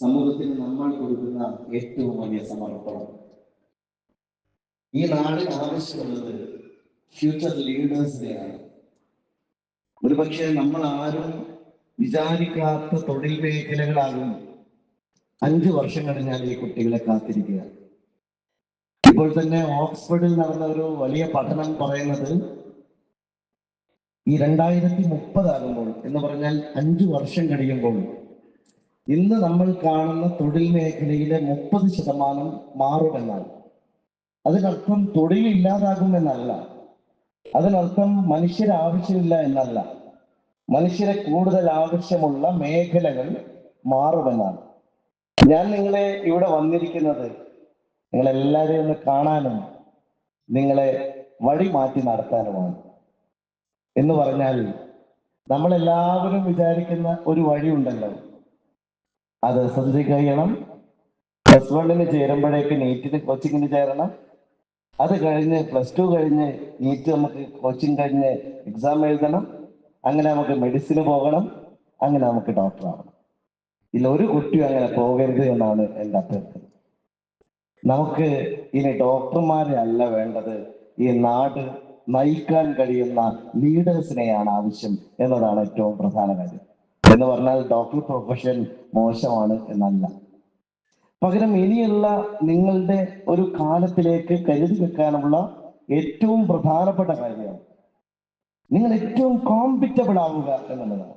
സമൂഹത്തിന് നമ്മൾ കൊടുക്കുന്ന ഏറ്റവും വലിയ സമർപ്പണം. ഈ നാടിന് ആവശ്യമുള്ളത് ഫ്യൂച്ചർ ലീഡേഴ്സിനെയാണ് ഒരുപക്ഷെ നമ്മൾ ആരും വിചാരിക്കാത്ത തൊഴിൽ മേഖലകളാകും അഞ്ചു വർഷം കഴിഞ്ഞാൽ ഈ കുട്ടികളെ കാത്തിരിക്കുക. ഇപ്പോൾ തന്നെ ഓക്സ്ഫോർഡിൽ നടന്ന ഒരു വലിയ പഠനം പറയുന്നത് ഈ രണ്ടായിരത്തി മുപ്പതാകുമ്പോൾ എന്ന് പറഞ്ഞാൽ അഞ്ചു വർഷം കഴിയുമ്പോൾ ഇന്ന് നമ്മൾ കാണുന്ന തൊഴിൽ മേഖലയിലെ മുപ്പത് ശതമാനം മാറുമെന്നാണ് അതിനർത്ഥം തൊഴിൽ ഇല്ലാതാകും എന്നല്ല. അതിനർത്ഥം മനുഷ്യരെ ആവശ്യമില്ല എന്നല്ല. മനുഷ്യരെ കൂടുതൽ ആവശ്യമുള്ള മേഖലകൾ മാറുമെന്നാണ് ഞാൻ നിങ്ങളെ ഇവിടെ വന്നിരിക്കുന്നത് നിങ്ങളെല്ലാവരെയും ഒന്ന് കാണാനും നിങ്ങളെ വഴി മാറ്റി നടത്താനുമാണ്. എന്ന് പറഞ്ഞാൽ നമ്മളെല്ലാവരും വിചാരിക്കുന്ന ഒരു വഴിയുണ്ടല്ലോ. അത് എസ് എൽ സിക്ക് കഴിയണം പ്ലസ് വണ്ണിന് ചേരുമ്പോഴേക്ക് നീറ്റിന് കോച്ചിങ്ങിന് ചേരണം. അത് കഴിഞ്ഞ് പ്ലസ് ടു കഴിഞ്ഞ് നീറ്റ് നമുക്ക് കോച്ചിങ് കഴിഞ്ഞ് എക്സാം എഴുതണം. അങ്ങനെ നമുക്ക് മെഡിസിന് പോകണം. അങ്ങനെ നമുക്ക് ഡോക്ടർ ആവണം. ഇതിൽ ഒരു കുട്ടിയും അങ്ങനെ പോകരുത് എന്നാണ് എന്റെ അഭ്യർത്ഥന. നമുക്ക് ഇനി ഡോക്ടർമാരെ അല്ല വേണ്ടത്. ഈ നാട് നയിക്കാൻ കഴിയുന്ന ലീഡേഴ്സിനെയാണ് ആവശ്യം എന്നതാണ് ഏറ്റവും പ്രധാന കാര്യം. എന്ന് പറഞ്ഞാൽ ഡോക്ടർ പ്രൊഫഷൻ മോശമാണ് എന്നല്ല. പകരം ഇനിയുള്ള നിങ്ങളുടെ ഒരു കാലത്തിലേക്ക് കരുതി വെക്കാനുള്ള ഏറ്റവും പ്രധാനപ്പെട്ട കാര്യമാണ് നിങ്ങൾ ഏറ്റവും കോമ്പിറ്റബിൾ ആവുക എന്നുള്ളതാണ്.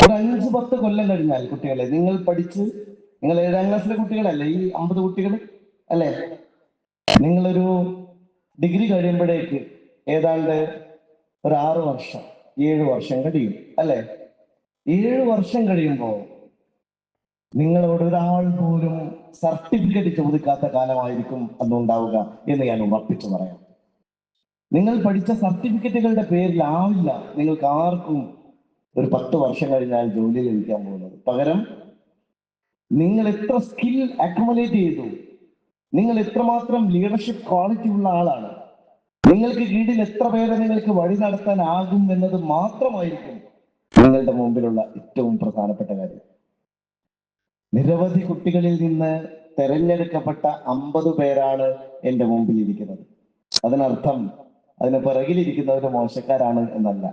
ഒരു അഞ്ച് പത്ത് കൊല്ലം കഴിഞ്ഞാൽ കുട്ടികളെ നിങ്ങൾ പഠിച്ച് നിങ്ങൾ ഏഴാം ക്ലാസ്സിലെ കുട്ടികളല്ലേ ഈ അമ്പത് കുട്ടികൾ അല്ലേ? നിങ്ങളൊരു ഡിഗ്രി കഴിയുമ്പോഴേക്ക് ഏതാണ്ട് ഒരു ആറ് വർഷം ഏഴ് വർഷം കഴിയും അല്ലേ? ഏഴ് വർഷം കഴിയുമ്പോൾ നിങ്ങളോട് ഒരാൾ പോലും സർട്ടിഫിക്കറ്റ് ചോദിക്കാത്ത കാലമായിരിക്കും അന്നുണ്ടാവുക എന്ന് ഞാൻ ഉറപ്പിച്ചു പറയാം. നിങ്ങൾ പഠിച്ച സർട്ടിഫിക്കറ്റുകളുടെ പേരിൽ ആവില്ല നിങ്ങൾക്ക് ആർക്കും ഒരു പത്ത് വർഷം കഴിഞ്ഞാൽ ജോലി ലഭിക്കാൻ പോകുന്നത്. പകരം നിങ്ങൾ എത്ര സ്കിൽ അക്കോമഡേറ്റ് ചെയ്തു നിങ്ങൾ എത്രമാത്രം ലീഡർഷിപ്പ് ക്വാളിറ്റി ഉള്ള ആളാണ് നിങ്ങൾക്ക് കീഴിൽ എത്ര പേരെ നിങ്ങൾക്ക് വഴി നടത്താനാകും എന്നത് മാത്രമായിരിക്കും നിങ്ങളുടെ മുമ്പിലുള്ള ഏറ്റവും പ്രധാനപ്പെട്ട കാര്യം. നിരവധി കുട്ടികളിൽ നിന്ന് തെരഞ്ഞെടുക്കപ്പെട്ട അമ്പത് പേരാണ് എന്റെ മുമ്പിൽ ഇരിക്കുന്നത്. അതിനർത്ഥം അതിന് പിറകിലിരിക്കുന്നവർ മോശക്കാരാണ് എന്നല്ല.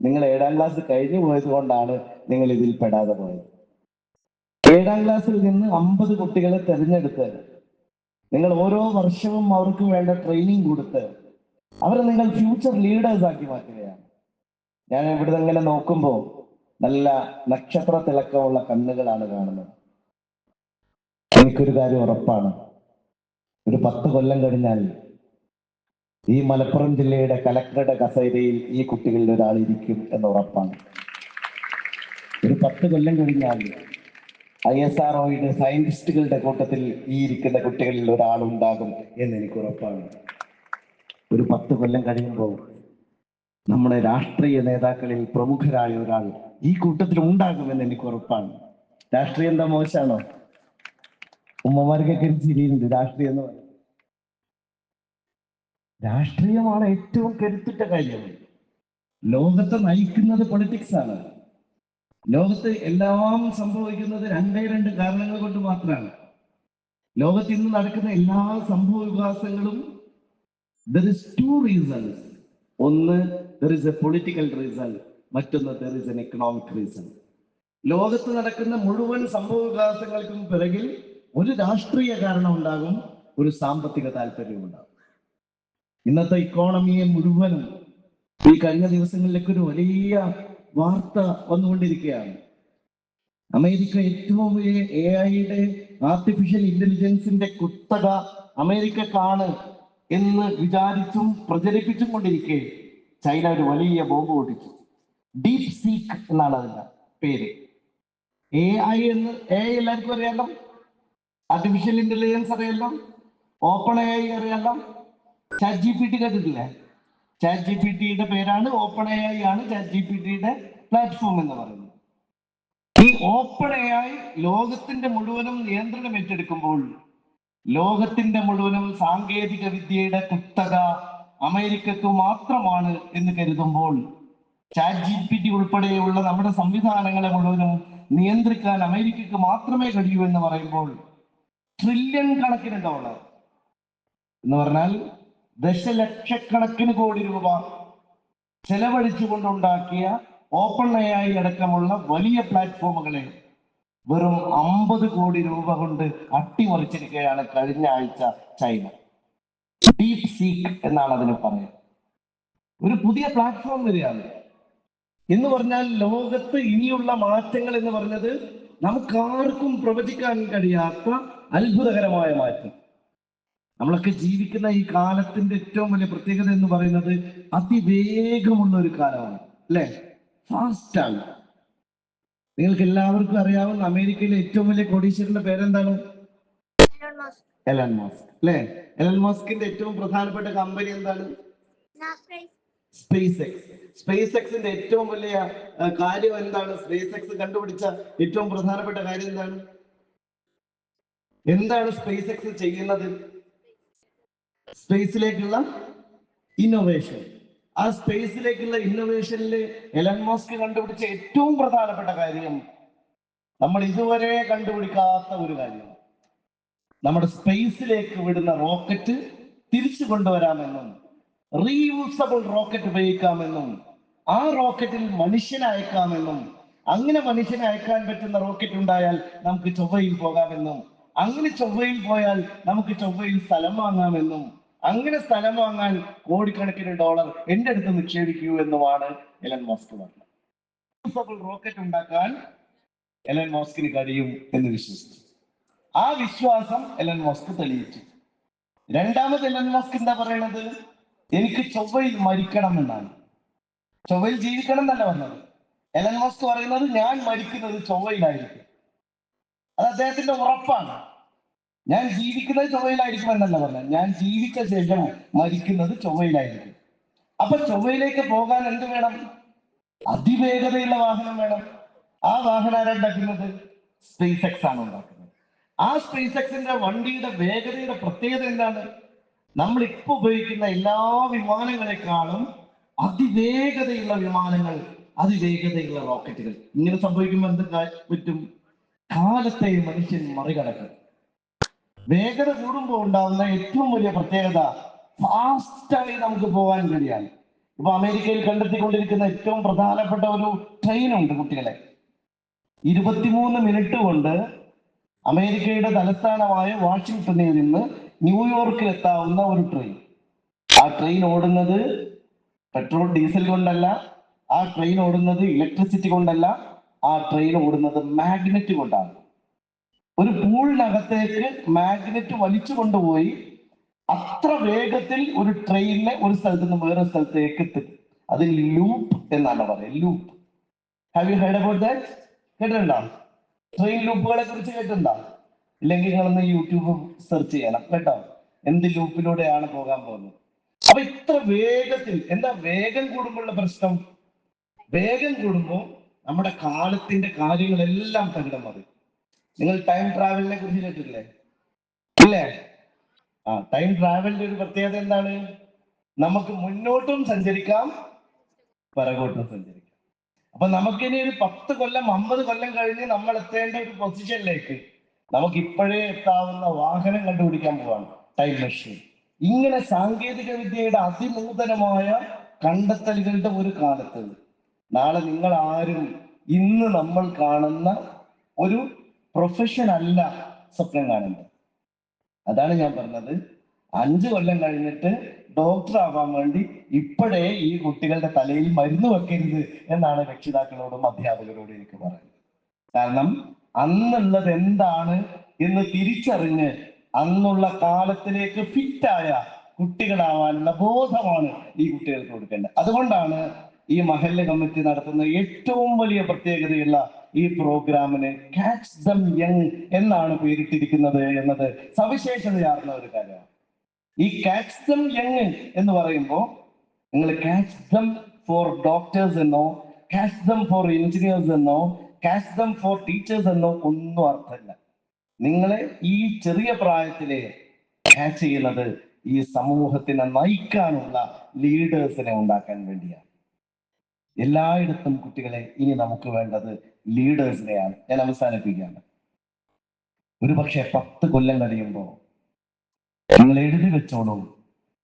നിങ്ങൾ ഏഴാം ക്ലാസ് കഴിഞ്ഞു പോയത് കൊണ്ടാണ് നിങ്ങൾ ഇതിൽ പെടാതെ പോയത്. ഏഴാം ക്ലാസ്സിൽ നിന്ന് അമ്പത് കുട്ടികളെ തെരഞ്ഞെടുത്ത് നിങ്ങൾ ഓരോ വർഷവും അവർക്ക് വേണ്ട ട്രെയിനിങ് കൊടുത്ത് അവരെ നിങ്ങൾ ഫ്യൂച്ചർ ലീഡേഴ്സ് ആക്കി മാറ്റുകയാണ്. ഞാൻ ഇവിടെ ഇങ്ങനെ നോക്കുമ്പോൾ നല്ല നക്ഷത്ര തിളക്കമുള്ള കണ്ണുകളാണ് കാണുന്നത്. എനിക്കൊരു കാര്യം ഉറപ്പാണ്. ഒരു പത്ത് കൊല്ലം കഴിഞ്ഞാൽ ഈ മലപ്പുറം ജില്ലയുടെ കലക്ടറുടെ കസേരയിൽ ഈ കുട്ടികളിൽ ഒരാൾ ഇരിക്കും എന്ന് ഉറപ്പാണ്. ഒരു പത്ത് കൊല്ലം കഴിഞ്ഞാൽ ഐ എസ് ആർ ഒയുടെ സയന്റിസ്റ്റുകളുടെ കൂട്ടത്തിൽ ഈ ഇരിക്കുന്ന കുട്ടികളിൽ ഒരാളുണ്ടാകും എന്ന് എനിക്ക് ഉറപ്പാണ്. ഒരു പത്ത് കൊല്ലം കഴിയുമ്പോൾ നമ്മുടെ രാഷ്ട്രീയ നേതാക്കളിൽ പ്രമുഖരായ ഒരാൾ ഈ കൂട്ടത്തിൽ ഉണ്ടാകുമെന്ന് എനിക്ക് ഉറപ്പാണ്. രാഷ്ട്രീയം എന്താ മോശമാണോ? ഉമ്മമാർക്കൊക്കെ ചിരിയുണ്ട് രാഷ്ട്രീയം എന്ന് പറയുന്നത്. രാഷ്ട്രീയമാണ് ഏറ്റവും കരുത്തുറ്റ കാര്യം. ലോകത്തെ നയിക്കുന്നത് പൊളിറ്റിക്സ് ആണ്. ലോകത്ത് എല്ലാം സംഭവിക്കുന്നത് രണ്ടേ രണ്ട് കാരണങ്ങൾ കൊണ്ട് മാത്രമാണ്. ലോകത്ത് ഇന്ന് നടക്കുന്ന എല്ലാ സംഭവ വികാസങ്ങളും ദർ ഇസ് ടു റീസൺസ് ഒന്ന് there is a political reason മറ്റൊന്ന് there is an economic reason ലോകത്ത് നടക്കുന്ന മുഴുവൻ സംഭവ വികാസങ്ങൾക്കും പിറകിൽ ഒരു രാഷ്ട്രീയ കാരണം ഉണ്ടാകും ഒരു സാമ്പത്തിക താല്പര്യം ഉണ്ടാകും. ഇന്നത്തെ ഇക്കോണമിയെ മുഴുവനും ഈ കഴിഞ്ഞ ദിവസങ്ങളിലേക്ക് ഒരു വലിയ വാർത്ത വന്നുകൊണ്ടിരിക്കുകയാണ്. അമേരിക്ക ഏറ്റവും വലിയ എ ഐയുടെ ആർട്ടിഫിഷ്യൽ ഇന്റലിജൻസിന്റെ കുത്തക അമേരിക്കക്കാണ് എന്ന് വിചാരിച്ചും പ്രചരിപ്പിച്ചും കൊണ്ടിരിക്കെ ചൈന ഒരു വലിയ ബോംബ് പൊട്ടിച്ചു. ഡീപ് സീക്ക് എന്നാണ് അതിന്റെ പേര്. എ ഐ എന്ന് എ ഐ എല്ലാവർക്കും അറിയാലോ? ആർട്ടിഫിഷ്യൽ ഇന്റലിജൻസ് അറിയാലോ? ഓപ്പൺ എ ഐ അറിയാലോ? ചാറ്റ് ജി പി ടി കേട്ടിട്ടില്ലേ? ചാറ്റ് ജി പി ടിയുടെ പേരാണ് ഓപ്പൺ എ ഐ ആണ് ചാറ്റ് ജി പി ടിയുടെ പ്ലാറ്റ്ഫോം എന്ന് പറയുന്നത്. ഈ ഓപ്പൺ എ ഐ ലോകത്തിന്റെ മുഴുവനും നിയന്ത്രണം ഏറ്റെടുക്കുമ്പോൾ ലോകത്തിന്റെ മുഴുവനും സാങ്കേതിക വിദ്യയുടെ കുത്തക അമേരിക്കക്ക് മാത്രമാണ് എന്ന് കരുതുമ്പോൾ ചാറ്റ് ജി പി ടി ഉൾപ്പെടെയുള്ള നമ്മുടെ സംവിധാനങ്ങളെ മുഴുവനും നിയന്ത്രിക്കാൻ അമേരിക്കക്ക് മാത്രമേ കഴിയൂ എന്ന് പറയുമ്പോൾ ട്രില്യൺ കണക്കിന് ഡോളർ എന്ന് പറഞ്ഞാൽ ദശലക്ഷക്കണക്കിന് കോടി രൂപ ചെലവഴിച്ചുകൊണ്ടുണ്ടാക്കിയ ഓപ്പൺ എ അടക്കമുള്ള വലിയ പ്ലാറ്റ്ഫോമുകളെ വെറും അമ്പത് കോടി രൂപ കൊണ്ട് അട്ടിമറിച്ചിരിക്കുകയാണ് കഴിഞ്ഞ ആഴ്ച ചൈന. ഡീപ് സീക്ക് എന്നാണ് അതിന് പറയുന്നത്. ഒരു പുതിയ പ്ലാറ്റ്ഫോം വരികയാണ്. എന്ന് പറഞ്ഞാൽ ലോകത്ത് ഇനിയുള്ള മാറ്റങ്ങൾ എന്ന് പറഞ്ഞത് നമുക്ക് ആർക്കും പ്രവചിക്കാൻ കഴിയാത്ത അത്ഭുതകരമായ മാറ്റം. നമ്മളൊക്കെ ജീവിക്കുന്ന ഈ കാലത്തിന്റെ ഏറ്റവും വലിയ പ്രത്യേകത എന്ന് പറയുന്നത് അതിവേഗമുള്ള ഒരു കാലമാണ് അല്ലെ? ഫാസ്റ്റ് ആണ്. നിങ്ങൾക്ക് എല്ലാവർക്കും അറിയാവുന്ന അമേരിക്കയിലെ ഏറ്റവും വലിയ കോടീശ്വരന്റെ പേരെന്താണ്? എലൻ മാസ്ക് അല്ലെ? എലൻ മാസ്കിന്റെ ഏറ്റവും പ്രധാനപ്പെട്ട കമ്പനി എന്താണ്? സ്പേസ് എക്സ് സ്പേസ് എക്സിന്റെ ഏറ്റവും വലിയ കാര്യം എന്താണ്? സ്പേസ് എക്സ് കണ്ടുപിടിച്ച ഏറ്റവും പ്രധാനപ്പെട്ട കാര്യം എന്താണ്? എന്താണ് സ്പേസ് എക്സ് ചെയ്യുന്നത് സ്പേസിലേക്കുള്ള ഇന്നോവേഷൻ ആ സ്പേസിലേക്കുള്ള ഇന്നോവേഷനിൽ എലൻ മോസ്ക് കണ്ടുപിടിച്ച ഏറ്റവും പ്രധാനപ്പെട്ട കാര്യം നമ്മൾ ഇതുവരെ കണ്ടുപിടിക്കാത്ത ഒരു കാര്യം. നമ്മുടെ സ്പേസിലേക്ക് വിടുന്ന റോക്കറ്റ് തിരിച്ചു കൊണ്ടുവരാമെന്നും റീയൂസബിൾ റോക്കറ്റ് ഉപയോഗിക്കാമെന്നും ആ റോക്കറ്റിൽ മനുഷ്യനെ അയക്കാമെന്നും അങ്ങനെ മനുഷ്യനെ അയക്കാൻ പറ്റുന്ന റോക്കറ്റ് ഉണ്ടായാൽ നമുക്ക് ചൊവ്വയിൽ പോകാമെന്നും അങ്ങനെ ചൊവ്വയിൽ പോയാൽ നമുക്ക് ചൊവ്വയിൽ സ്ഥലം വാങ്ങാമെന്നും അങ്ങനെ സ്ഥലം വാങ്ങാൻ കോടിക്കണക്കിന് ഡോളർ എന്റെ അടുത്ത് നിക്ഷേപിക്കൂ എന്നുമാണ് എലൻ മോസ്ക് പറഞ്ഞത്. റോക്കറ്റ് ഉണ്ടാക്കാൻ എലൻ മോസ്കിന് കഴിയും എന്ന് വിശ്വസിച്ചു. ആ വിശ്വാസം എലൻ മോസ്ക് തെളിയിച്ചു. രണ്ടാമത് എലൻ മോസ്ക് എന്താ പറയണത്? എനിക്ക് ചൊവ്വയിൽ മരിക്കണം എന്നാണ്. ചൊവ്വയിൽ ജീവിക്കണം എന്നല്ല പറഞ്ഞത്. എലൻ മോസ്ക് പറയുന്നത് ഞാൻ മരിക്കുന്നത് ചൊവ്വയിലായിരിക്കും. അത് അദ്ദേഹത്തിന്റെ ഉറപ്പാണ്. ഞാൻ ജീവിക്കുന്നത് ചൊവ്വയിലായിരിക്കും എന്നല്ല പറഞ്ഞത്. ഞാൻ ജീവിച്ച ശേഷം മരിക്കുന്നത് ചൊവ്വയിലായിരിക്കും. അപ്പൊ ചൊവ്വയിലേക്ക് പോകാൻ എന്ത് വേണം? അതിവേഗതയുള്ള വാഹനം വേണം. ആ വാഹനം ആരാ ഉണ്ടാക്കുന്നത് സ്പേസ് എക്സ് ആണ് ഉണ്ടാക്കുന്നത്. ആ സ്പേസ് എക്സിന്റെ വണ്ടിയുടെ വേഗതയുടെ പ്രത്യേകത എന്താണ്? നമ്മൾ ഇപ്പൊ ഉപയോഗിക്കുന്ന എല്ലാ വിമാനങ്ങളെക്കാളും അതിവേഗതയുള്ള വിമാനങ്ങൾ അതിവേഗതയുള്ള റോക്കറ്റുകൾ. ഇങ്ങനെ സംഭവിക്കുമ്പോൾ എന്ത് പറ്റും? കാലത്തെ മനുഷ്യൻ മറികടക്കും. വേഗത കൂടുമ്പോൾ ഉണ്ടാകുന്ന ഏറ്റവും വലിയ പ്രത്യേകത ഫാസ്റ്റായി നമുക്ക് പോകാൻ കഴിയാണ്. ഇപ്പൊ അമേരിക്കയിൽ കണ്ടെത്തിക്കൊണ്ടിരിക്കുന്ന ഏറ്റവും പ്രധാനപ്പെട്ട ഒരു ട്രെയിൻ ഉണ്ട് കുട്ടികളെ. ഇരുപത്തിമൂന്ന് മിനിറ്റ് കൊണ്ട് അമേരിക്കയുടെ തലസ്ഥാനമായ വാഷിംഗ്ടണിൽ നിന്ന് ന്യൂയോർക്കിൽ എത്താവുന്ന ഒരു ട്രെയിൻ ആ ട്രെയിൻ ഓടുന്നത് പെട്രോൾ ഡീസൽ കൊണ്ടല്ല ആ ട്രെയിൻ ഓടുന്നത് ഇലക്ട്രിസിറ്റി കൊണ്ടല്ല ആ ട്രെയിൻ ഓടുന്നത് മാഗ്നറ്റ് കൊണ്ടാണ്. ഒരു പൂളിനകത്തേക്ക് മാഗ്നറ്റ് വലിച്ചു കൊണ്ടുപോയി അത്ര വേഗത്തിൽ ഒരു ട്രെയിനിനെ ഒരു സ്ഥലത്ത് നിന്ന് വേറെ സ്ഥലത്തേക്ക് എത്തും. അത് ലൂപ്പ് എന്നാണ് പറയുക loop have you heard about that കേട്ടിട്ടുണ്ടോ? ട്രെയിൻ ലൂപ്പുകളെ കുറിച്ച് കേട്ടിട്ടുണ്ടോ? ഇല്ലെങ്കിൽ നിങ്ങളൊന്ന് യൂട്യൂബ് സെർച്ച് ചെയ്യണം കേട്ടോ? എന്ത് ലൂപ്പിലൂടെയാണ് പോകാൻ പോകുന്നത്? അപ്പൊ ഇത്ര വേഗത്തിൽ എന്താ വേഗം കൂടുമ്പോഴുള്ള പ്രശ്നം? വേഗം കൂടുമ്പോൾ നമ്മുടെ കാലത്തിന്റെ കാര്യങ്ങളെല്ലാം തകിടം മതി നിങ്ങൾ ടൈം ട്രാവലിനെ കുറിച്ച് കേട്ടിട്ടില്ലേ? ഇല്ലേ? ആ ടൈം ട്രാവലിന്റെ ഒരു പ്രത്യേകത എന്താണ്? നമുക്ക് മുന്നോട്ടും സഞ്ചരിക്കാം പിറകോട്ടും സഞ്ചരിക്കാം. അപ്പൊ നമുക്കിനി ഒരു പത്ത് കൊല്ലം അമ്പത് കൊല്ലം കഴിഞ്ഞ് നമ്മൾ എത്തേണ്ട ഒരു പൊസിഷനിലേക്ക് നമുക്ക് ഇപ്പോഴേ എത്താവുന്ന വാഹനം കണ്ടുപിടിക്കാൻ പോവാണ് ടൈം മെഷീൻ ഇങ്ങനെ സാങ്കേതിക വിദ്യയുടെ അതിനൂതനമായ കണ്ടെത്തലുകളുടെ ഒരു കാലത്ത് നാളെ നിങ്ങൾ ആരും ഇന്ന് നമ്മൾ കാണുന്ന ഒരു പ്രൊഫഷൻ അല്ല സ്വപ്നം കാണുന്നത്. അതാണ് ഞാൻ പറഞ്ഞത്. അഞ്ചു കൊല്ലം കഴിഞ്ഞിട്ട് ഡോക്ടർ ആവാൻ വേണ്ടി ഇപ്പോഴേ ഈ കുട്ടികളുടെ തലയിൽ മരുന്ന് വെക്കരുത് എന്നാണ് രക്ഷിതാക്കളോടും അധ്യാപകരോടും എനിക്ക് പറയുന്നത്. കാരണം അന്നുള്ളത് എന്താണ് എന്ന് തിരിച്ചറിഞ്ഞ് അന്നുള്ള കാലത്തിലേക്ക് ഫിറ്റായ കുട്ടികളാവാനുള്ള ബോധമാണ് ഈ കുട്ടികൾക്ക് കൊടുക്കേണ്ടത്. അതുകൊണ്ടാണ് ഈ മഹല്ല കമ്മിറ്റി നടത്തുന്ന ഏറ്റവും വലിയ പ്രത്യേകതയുള്ള ഈ പ്രോഗ്രാമിന് കാച്ച് ദം യങ് എന്നാണ് പേരിട്ടിരിക്കുന്നത് എന്നത് സവിശേഷതയാർന്ന ഒരു കാര്യമാണ്. ഈ കാച്ച് ദം യങ് എന്ന് പറയുമ്പോൾ നിങ്ങൾ കാച്ച് ദം ഫോർ ഡോക്ടേഴ്സ് എന്നോ കാച്ച് ദം ഫോർ എഞ്ചിനീയേഴ്സ് എന്നോ കാച്ച് ദം ഫോർ ടീച്ചേഴ്സ് എന്നോ ഒന്നും അർത്ഥമില്ല. നിങ്ങളെ ഈ ചെറിയ പ്രായത്തിലെ കാച്ച് ചെയ്യുന്നത് ഈ സമൂഹത്തിനെ നയിക്കാനുള്ള ലീഡേഴ്സിനെ ഉണ്ടാക്കാൻ വേണ്ടിയാണ്. എല്ലായിടത്തും കുട്ടികളെ ഇനി നമുക്ക് വേണ്ടത് ലീഡേഴ്സിനെയാണ് ഞാൻ അവസാനിപ്പിക്കുകയാണ്. ഒരു പക്ഷെ പത്ത് കൊല്ലം കഴിയുമ്പോൾ നിങ്ങൾ എഴുതി വെച്ചോളൂ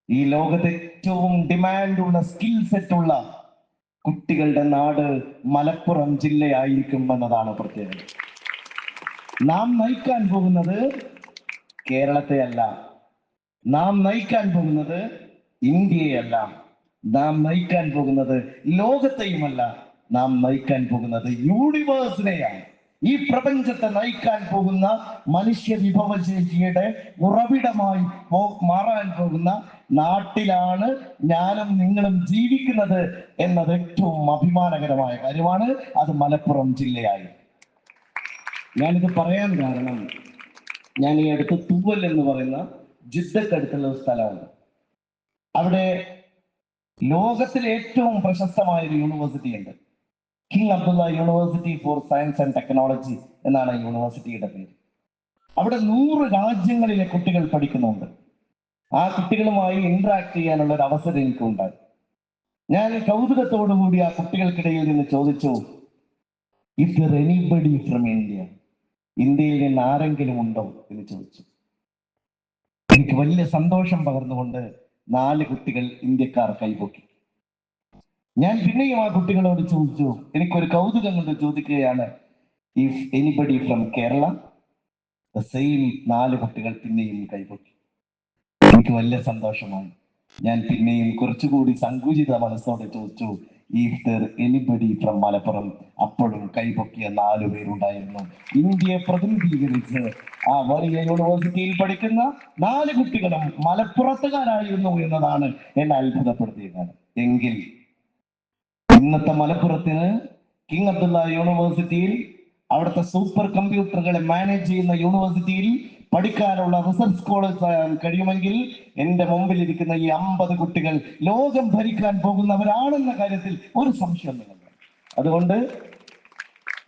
ഈ ലോകത്തെ ഏറ്റവും ഡിമാൻഡ് ഉള്ള സ്കിൽ സെറ്റ് ഉള്ള കുട്ടികളുടെ നാട് മലപ്പുറം ജില്ലയായിരിക്കും എന്നതാണ് പ്രത്യേകത. നാം നയിക്കാൻ പോകുന്നത് കേരളത്തെ അല്ല നാം നയിക്കാൻ പോകുന്നത് ഇന്ത്യയല്ല നാം നയിക്കാൻ പോകുന്നത് ലോകത്തെയുമല്ല നാം നയിക്കാൻ പോകുന്നത് യൂണിവേഴ്സിനെയാണ് ഈ പ്രപഞ്ചത്തെ നയിക്കാൻ പോകുന്ന മനുഷ്യ വിഭവശേഷിയുടെ ഉറവിടമായി മാറാൻ പോകുന്ന നാട്ടിലാണ് ഞാനും നിങ്ങളും ജീവിക്കുന്നത് എന്നത് ഏറ്റവും അഭിമാനകരമായ കാര്യമാണ്. അത് മലപ്പുറം ജില്ലയായി. ഞാനിത് പറയാൻ കാരണം ഞാൻ ഈ അടുത്ത് തൂവൽ എന്ന് പറയുന്ന ജിദ്ദക്കടുത്തുള്ള ഒരു സ്ഥലമാണ്. അവിടെ ലോകത്തിലെ ഏറ്റവും പ്രശസ്തമായ ഒരു യൂണിവേഴ്സിറ്റി ഉണ്ട്. King Abdullah university for science and technology എന്നാണ് യൂണിവേഴ്സിറ്റിയുടെ പേര്. അവിടെ നൂറ് രാജ്യങ്ങളിലെ കുട്ടികൾ പഠിക്കുന്നുണ്ട്. ആ കുട്ടികളുമായി ഇന്ററാക്ട് ചെയ്യാനുള്ള ഒരു അവസരം എനിക്ക് എനിക്കുണ്ടായി. ഞാൻ കൗതുകത്തോടു കൂടി ആ കുട്ടികൾക്കിടയിൽ നിന്ന് ചോദിച്ചു if there anybody from India ഇന്ത്യയിൽ നിന്ന് ആരെങ്കിലും ഉണ്ടോ? എന്ന് ചോദിച്ചു. എനിക്ക് വലിയ സന്തോഷം പകർന്നുകൊണ്ട് നാല് കുട്ടികൾ ഇന്ത്യക്കാർ കൈപൊക്കി ഞാൻ പിന്നെയും ആ കുട്ടികളോട് ചോദിച്ചു എനിക്കൊരു കൗതുകം കൊണ്ട് ചോദിക്കുകയാണ് if anybody from Kerala same നാല് കുട്ടികൾ പിന്നെയും കൈപൊക്കി. എനിക്ക് വലിയ സന്തോഷമായി. ഞാൻ പിന്നെയും കുറച്ചുകൂടി സങ്കുചിത മനസ്സോടെ ചോദിച്ചു if there anybody from Malappuram? അപ്പോഴും കൈപൊക്കിയ നാലു പേരുണ്ടായിരുന്നു. ഇന്ത്യയെ പ്രതിനിധീകരിച്ച് ആ വലിയ യൂണിവേഴ്സിറ്റിയിൽ പഠിക്കുന്ന നാല് കുട്ടികളും മലപ്പുറത്തുകാരായിരുന്നു എന്നതാണ് എന്നെ അത്ഭുതപ്പെടുത്തിയ കാര്യം എങ്കിൽ ഇന്നത്തെ മലപ്പുറത്തിന് കിങ് അബ്ദുള്ള യൂണിവേഴ്സിറ്റിയിൽ അവിടുത്തെ സൂപ്പർ കമ്പ്യൂട്ടറുകളെ മാനേജ് ചെയ്യുന്ന യൂണിവേഴ്സിറ്റിയിൽ പഠിക്കാനുള്ള റിസർച്ച് ആകാൻ കഴിയുമെങ്കിൽ എന്റെ മുമ്പിൽ ഇരിക്കുന്ന ഈ അമ്പത് കുട്ടികൾ ലോകം ഭരിക്കാൻ പോകുന്നവരാണെന്ന കാര്യത്തിൽ ഒരു സംശയം അതുകൊണ്ട്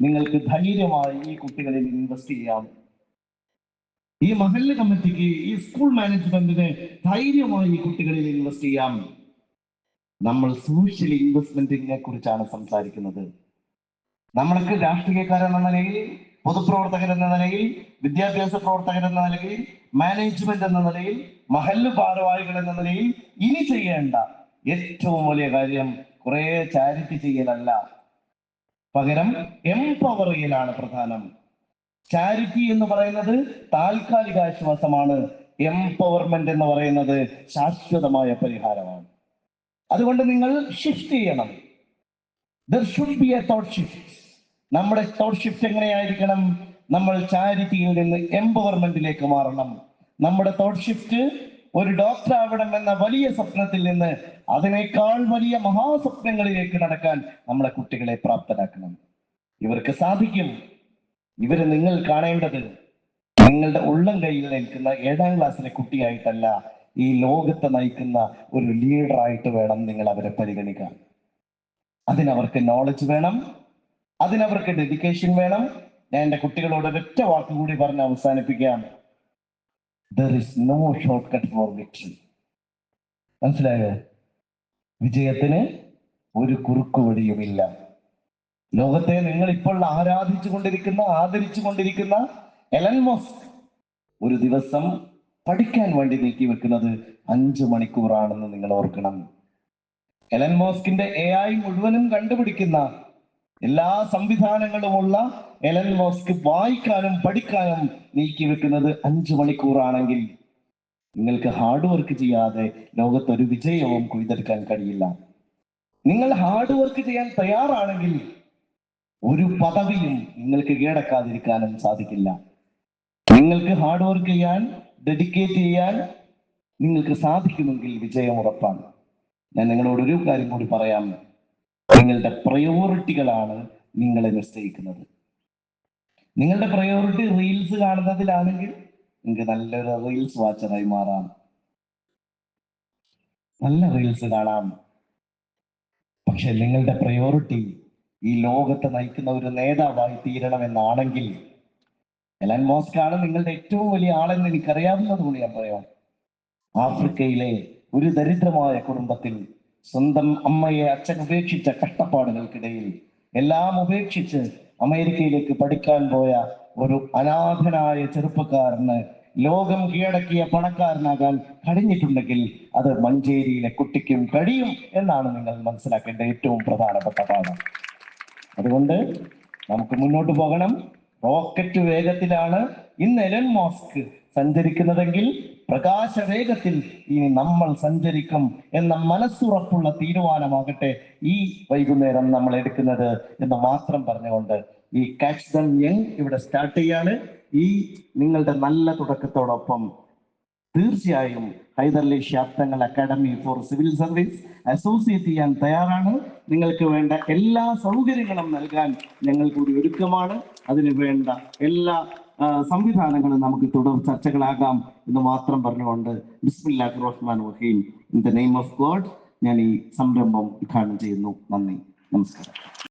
നിങ്ങൾക്ക് ധൈര്യമായി ഈ കുട്ടികളിൽ ഇൻവെസ്റ്റ് ചെയ്യാം. ഈ മഹല്ല് കമ്മിറ്റിക്ക് ഈ സ്കൂൾ മാനേജ്മെന്റിന് ധൈര്യമായി ഈ കുട്ടികളിൽ ഇൻവെസ്റ്റ് ചെയ്യാം. നമ്മൾ സോഷ്യൽ ഇൻവെസ്റ്റ്മെന്റിനെ കുറിച്ചാണ് സംസാരിക്കുന്നത്. നമ്മൾക്ക് രാഷ്ട്രീയക്കാരൻ എന്ന നിലയിൽ പൊതുപ്രവർത്തകർ എന്ന നിലയിൽ വിദ്യാഭ്യാസ പ്രവർത്തകർ എന്ന നിലയിൽ മാനേജ്മെന്റ് എന്ന നിലയിൽ മഹല്ല് ഭാരവാഹികൾ എന്ന നിലയിൽ ഇനി ചെയ്യേണ്ട ഏറ്റവും വലിയ കാര്യം കുറെ ചാരിറ്റി ചെയ്യലല്ല. പകരം എംപവർ ചെയ്യലാണ് പ്രധാനം. ചാരിറ്റി എന്ന് പറയുന്നത് താൽക്കാലിക ആശ്വാസമാണ് എംപവർമെന്റ് എന്ന് പറയുന്നത് ശാശ്വതമായ പരിഹാരമാണ്. അതുകൊണ്ട് നിങ്ങൾ ഷിഫ്റ്റ് ചെയ്യണം. There should be a thought shift നമ്മുടെ തോട്ട് ഷിഫ്റ്റ് എങ്ങനെയായിരിക്കണം? നമ്മൾ ചാരിറ്റിയിൽ നിന്ന് എംപവർമെന്റിലേക്ക് മാറണം. നമ്മുടെ തോട്ട് ഷിഫ്റ്റ് ഒരു ഡോക്ടർ ആവണം എന്ന വലിയ സ്വപ്നത്തിൽ നിന്ന് അതിനേക്കാൾ വലിയ മഹാസ്വപ്നങ്ങളിലേക്ക് നടക്കാൻ നമ്മുടെ കുട്ടികളെ പ്രാപ്തരാക്കണം. ഇവർക്ക് സാധിക്കും. ഇവർ നിങ്ങൾ കാണേണ്ടത് നിങ്ങളുടെ ഉള്ളം കയ്യിൽ നിൽക്കുന്ന ഏഴാം ക്ലാസ്സിലെ കുട്ടിയായിട്ടല്ല. ഈ ലോകത്തെ നയിക്കുന്ന ഒരു ലീഡറായിട്ട് വേണം നിങ്ങൾ അവരെ പരിഗണിക്കാൻ. അതിനവർക്ക് നോളജ് വേണം. അതിനവർക്ക് ഡെഡിക്കേഷൻ വേണം. ഞാൻ എന്റെ കുട്ടികളോട് ഒരൊറ്റ വാക്ക് കൂടി പറഞ്ഞ് അവസാനിപ്പിക്കുകയാണ്. There is no short cut for മനസ്സിലായോ? വിജയത്തിന് ഒരു കുറുക്കുവടിയുമില്ല ലോകത്തെ നിങ്ങൾ ഇപ്പോൾ ആരാധിച്ചു കൊണ്ടിരിക്കുന്ന ആദരിച്ചു കൊണ്ടിരിക്കുന്ന എലൻ മസ്ക് ഒരു ദിവസം പഠിക്കാൻ വേണ്ടി നീക്കി വെക്കുന്നത് അഞ്ചു മണിക്കൂറാണെന്ന് നിങ്ങൾ ഓർക്കണം. എലൻ മോസ്കിന്റെ എ ഐ മുഴുവനും കണ്ടുപിടിക്കുന്ന എല്ലാ സംവിധാനങ്ങളുമുള്ള എലൻ മോസ്ക് വായിക്കാനും പഠിക്കാനും നീക്കി വെക്കുന്നത് അഞ്ചു മണിക്കൂറാണെങ്കിൽ നിങ്ങൾക്ക് ഹാർഡ് വർക്ക് ചെയ്യാതെ ലോകത്ത് ഒരു വിജയവും കൊയ്തെടുക്കാൻ കഴിയില്ല. നിങ്ങൾ ഹാർഡ് വർക്ക് ചെയ്യാൻ തയ്യാറാണെങ്കിൽ ഒരു പദവിയും നിങ്ങൾക്ക് കീഴടക്കാതിരിക്കാനും സാധിക്കില്ല. നിങ്ങൾക്ക് ഹാർഡ് വർക്ക് ചെയ്യാൻ ഡെഡിക്കേറ്റ് ചെയ്യാൻ നിങ്ങൾക്ക് സാധിക്കുമെങ്കിൽ വിജയം ഉറപ്പാണ്. ഞാൻ നിങ്ങളോട് ഒരു കാര്യം കൂടി പറയാം. നിങ്ങളുടെ പ്രയോറിറ്റികളാണ് നിങ്ങളെ നിശ്ചയിക്കുന്നത്. നിങ്ങളുടെ പ്രയോറിറ്റി റീൽസ് കാണുന്നതിലാണെങ്കിൽ നിങ്ങൾക്ക് നല്ലൊരു റീൽസ് വാച്ചറായി മാറാം. നല്ല റീൽസ് കാണാം. പക്ഷെ നിങ്ങളുടെ പ്രയോറിറ്റി ഈ ലോകത്തെ നയിക്കുന്ന ഒരു നേതാവായി തീരണമെന്നാണെങ്കിൽ എലൻ മോസ്ക് ആണ് നിങ്ങളുടെ ഏറ്റവും വലിയ ആളെന്ന് എനിക്കറിയാവുന്നത് കൊണ്ട് ഞാൻ പറയാം. ആഫ്രിക്കയിലെ ഒരു ദരിദ്രമായ കുടുംബത്തിൽ സ്വന്തം അമ്മയെ അച്ഛൻ ഉപേക്ഷിച്ച കഷ്ടപ്പാടുകൾക്കിടയിൽ എല്ലാം ഉപേക്ഷിച്ച് അമേരിക്കയിലേക്ക് പഠിക്കാൻ പോയ ഒരു അനാഥനായ ചെറുപ്പക്കാരന് ലോകം കീഴടക്കിയ പണക്കാരനാകാൻ കഴിഞ്ഞിട്ടുണ്ടെങ്കിൽ അത് മഞ്ചേരിയിലെ കുട്ടിക്കും കഴിയും എന്നാണ് നിങ്ങൾ മനസ്സിലാക്കേണ്ട ഏറ്റവും പ്രധാനപ്പെട്ട പാഠം അതുകൊണ്ട് നമുക്ക് മുന്നോട്ട് പോകണം. റോക്കറ്റ് വേഗത്തിലാണ് ഇന്ന് എലൻ മോസ്ക് സഞ്ചരിക്കുന്നതെങ്കിൽ പ്രകാശ വേഗത്തിൽ ഇനി നമ്മൾ സഞ്ചരിക്കും എന്ന മനസ്സുറപ്പുള്ള തീരുമാനമാകട്ടെ ഈ വൈകുന്നേരം നമ്മൾ എടുക്കുന്നത് എന്ന് മാത്രം പറഞ്ഞുകൊണ്ട് ഈ കാച്ച് ദം യങ് ഇവിടെ സ്റ്റാർട്ട് ചെയ്യാണ്. ഈ നിങ്ങളുടെ നല്ല തുടക്കത്തോടൊപ്പം തീർച്ചയായും ഹൈദർലി ശാബ്ദങ്ങൾ academy for civil service associate ചെയ്യാൻ തയ്യാറാണ്. നിങ്ങൾക്ക് വേണ്ട എല്ലാ സൗകര്യങ്ങളും നൽകാൻ ഞങ്ങൾ കൂടി ഒരുക്കമാണ്. അതിന് വേണ്ട എല്ലാ സംവിധാനങ്ങളും നമുക്ക് തുടർ ചർച്ചകളാകാം എന്ന് മാത്രം പറഞ്ഞുകൊണ്ട് ബിസ്മില്ലാഹ് റഹ്മാൻ റഹീം. In the name of God ഞാൻ ഈ സംരംഭം ഉദ്ഘാടനം ചെയ്യുന്നു. നന്ദി. നമസ്കാരം.